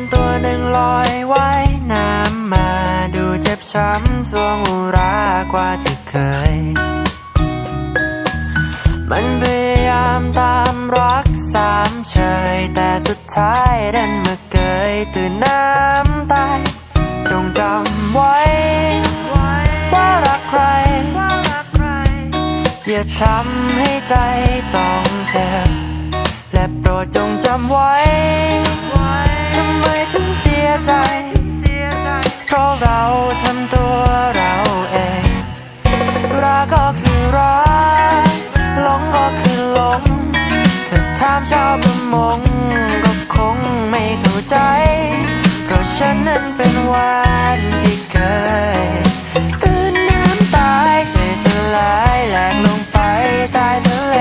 าตัวหนึ่งลอยว่ายน้ำมาดูเจ็บช้ำสวงอุรากว่าที่เคย มันพยายามตามรักสามเฉย แต่สุดท้ายดันมาเกยตื่นน้ำตาย จงจำไว้ ว่ารักใคร อย่าทำให้ใจต้องาถามชาวประมงก็คงไม่เข้าใจ เพราะฉันนั้นเป็นวานที่เคย ตื่นน้ำตายใจสลายแหลกลงไปใต้ทะเล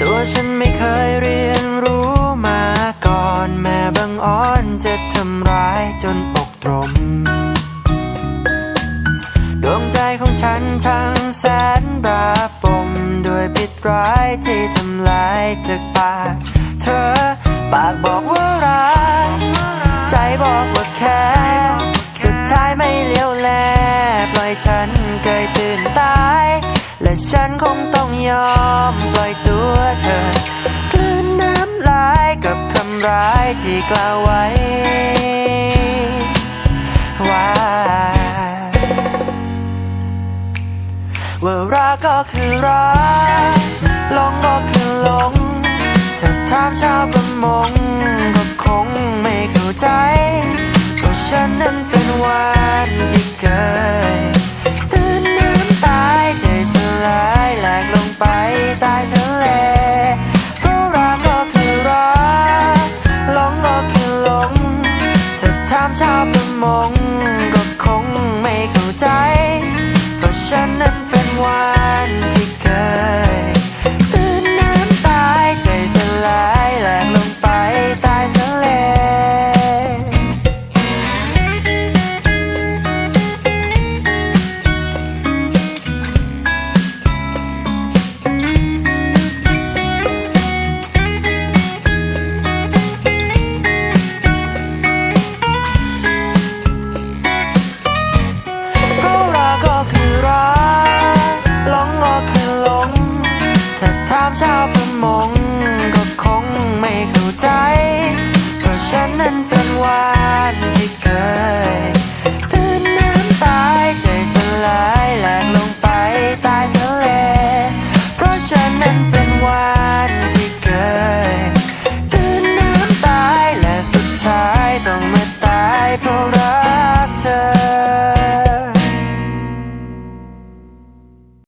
ตัวฉันไม่เคยเรียน ฉันช่างแสนระปมด้วยพิษร้ายที่ทำลายจากปาก เธอปากบอกว่ารัก ใจบอกว่าแค่สุดท้ายไม่เลี้ยวแลปล่อยฉันเกยตื่นตาย และฉันคงต้องยอมปล่อยตัวเธอกลืนน้ำลายกับคำร้ายที่กล่าวไว้ รักก็คือรักหลงก็คือหลงถ้าถามชาวประมงก็คงไม่เข้าใจเพราะฉันนั้นเป็นวานที่เคยตื่นน้ำตายใจสลายแหลกลงไปใต้ทะเลเพราะรักก็คือรักหลงก็คือหลงถ้าถามชาวประมงก็คงไม่เข้าใจเพราะฉันนั้น เาถามชาวประมงก็คงไม่เข้าใจ เพราะฉันนั้นเป็นวานที่